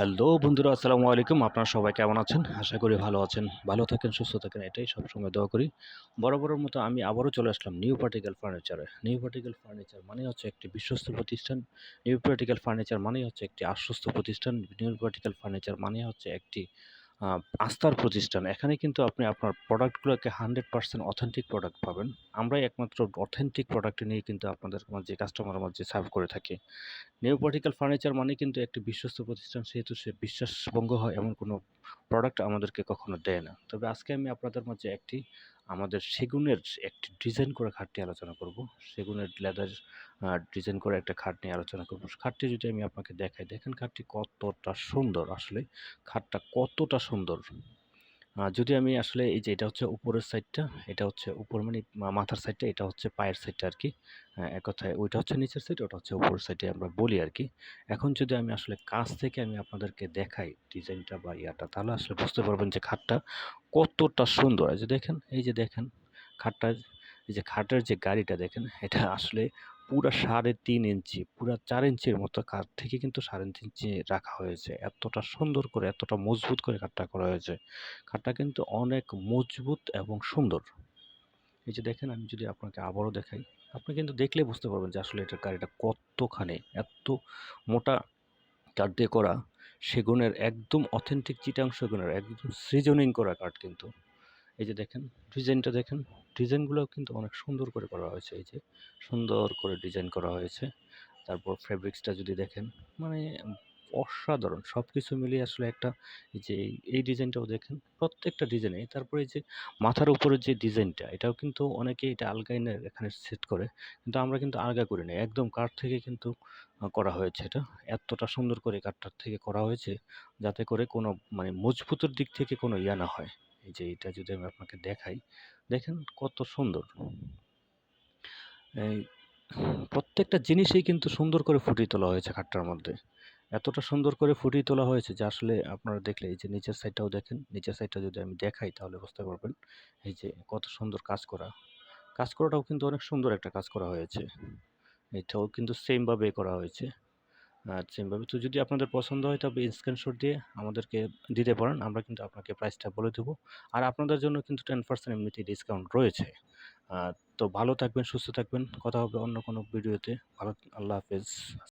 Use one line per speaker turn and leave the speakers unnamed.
Hello বন্ধুরা, আসসালামু আলাইকুম। আপনারা সবাই কেমন আছেন? আশা করি ভালো আছেন। ভালো থাকেন, সুস্থ থাকেন, এটাই সবসময় দোয়া করি। বরাবরের মতো আমি আবারও চলে আসলাম নিউ পার্টিকেল ফার্নিচারে নিউ পার্টিকেল ফার্নিচার মানে হচ্ছে একটি বিশ্বস্ত প্রতিষ্ঠান। নিউ পার্টিকেল ফার্নিচার মানে হচ্ছে একটি আশ্বস্ত প্রতিষ্ঠান। নিউ পার্টিকেল ফার্নিচার মানে হচ্ছে একটি আস্থার প্রতিষ্ঠান। এখানে কিন্তু আপনি আপনার প্রোডাক্টগুলোকে হান্ড্রেড পার্সেন্ট অথেন্টিক প্রোডাক্ট পাবেন। আমরাই একমাত্র অথেন্টিক প্রোডাক্ট নিয়ে কিন্তু আপনাদের মাঝে কাস্টমারের মাঝে সার্ভ করে থাকি। নিউ পার্টিক্যাল ফার্নিচার মানে কিন্তু একটি বিশ্বস্ত প্রতিষ্ঠান, সেহেতু সে বিশ্বাসভঙ্গ হয় এমন কোনো প্রোডাক্ট আমাদেরকে কখনো দেয় না। তবে আজকে আমি আপনাদের মাঝে একটি, আমাদের সেগুনের একটি ডিজাইন করে খাট নিয়ে আলোচনা করব। সেগুনের লেদার ডিজাইন করে একটা খাট নিয়ে আলোচনা করব। খাটটি যদি আমি আপনাকে দেখাই, দেখেন খাটটি কতটা সুন্দর আসলে। খাটটা কতটা সুন্দর। যদি আমি আসলে এই যে এটা হচ্ছে উপরের সাইডটা এটা হচ্ছে উপর মানে মাথার সাইডটা এটা হচ্ছে পায়ের সাইডটা আর কি আহ, এক কথায় ওইটা হচ্ছে নিচের সাইড ওটা হচ্ছে উপরের সাইডে আমরা বলি আর কি এখন যদি আমি আসলে কাছ থেকে আমি আপনাদেরকে দেখাই ডিজাইনটা বা ইয়াটা তাহলে আসলে বুঝতে পারবেন যে খাটটা কতটা সুন্দর। এই যে দেখেন এই যে দেখেন খাটটা এই যে খাটের যে গাড়িটা দেখেন এটা আসলে পুরা সাড়ে তিন ইঞ্চি, পুরা চার ইঞ্চির মতো কাঠ থেকে কিন্তু সাড়ে তিন ইঞ্চি রাখা হয়েছে। এতটা সুন্দর করে, এতটা মজবুত করে কাঠটা করা হয়েছে। কাঠটা কিন্তু অনেক মজবুত এবং সুন্দর। এই যে দেখেন, আমি যদি আপনাকে আবারও দেখাই, আপনি কিন্তু দেখলে বুঝতে পারবেন যে আসলে এটার গাড়িটা কতখানি, এত মোটা কাঠ দিয়ে করা সেগুনের একদম অথেন্টিক চিটাং সেগুনের একদম সিজনিং করা কাঠ কিন্তু। এই যে দেখেন, ডিজাইনটা দেখেন ডিজাইনগুলো কিন্তু অনেক সুন্দর করে করা হয়েছে। এই যে সুন্দর করে ডিজাইন করা হয়েছে। তারপর ফেব্রিক্সটা যদি দেখেন মানে অসাধারণ। সব কিছু মিলিয়ে আসলে একটা এই যে এই- ডিজাইনটাও দেখেন, প্রত্যেকটা ডিজাইনে। তারপরে এই যে মাথার উপরে যে ডিজাইনটা, এটাও কিন্তু অনেকে এটা আলগাইনের এখানে সেট করে, কিন্তু আমরা কিন্তু আলগা করি না। একদম কাঠ থেকে কিন্তু করা হয়েছে এটা। এতটা সুন্দর করে কাঠটার থেকে করা হয়েছে, যাতে করে কোনো মানে মজবুতের দিক থেকে কোনো ইয়া না হয়। এই যে এটা যদি আমি আপনাকে দেখাই, দেখেন কত সুন্দর। এই প্রত্যেকটা জিনিসই কিন্তু সুন্দর করে ফুটিয়ে তোলা হয়েছে খাটটার মধ্যে। এতটা সুন্দর করে ফুটিয়ে তোলা হয়েছে যে আসলে আপনারা দেখলে এই যে নিচের সাইডটাও দেখেন, নিচের সাইডটা যদি আমি দেখাই তাহলে বুঝতে পারবেন এই যে কত সুন্দর কাজ করা। কাজ করাটাও কিন্তু অনেক সুন্দর একটা কাজ করা হয়েছে। এটাও কিন্তু সেমভাবে করা হয়েছে। আর সেমভাবে তো যদি আপনাদের পছন্দ হয় তবে স্ক্রিনশট দিয়ে আমাদেরকে দিতে পারেন। আমরা কিন্তু আপনাকে প্রাইসটা বলে দেবো। আর আপনাদের জন্য কিন্তু টেন পার্সেন্ট এমনিতেই ডিসকাউন্ট রয়েছে। তো ভালো থাকবেন, সুস্থ থাকবেন। কথা হবে অন্য কোনো ভিডিওতে ভালো, আল্লাহ হাফেজ।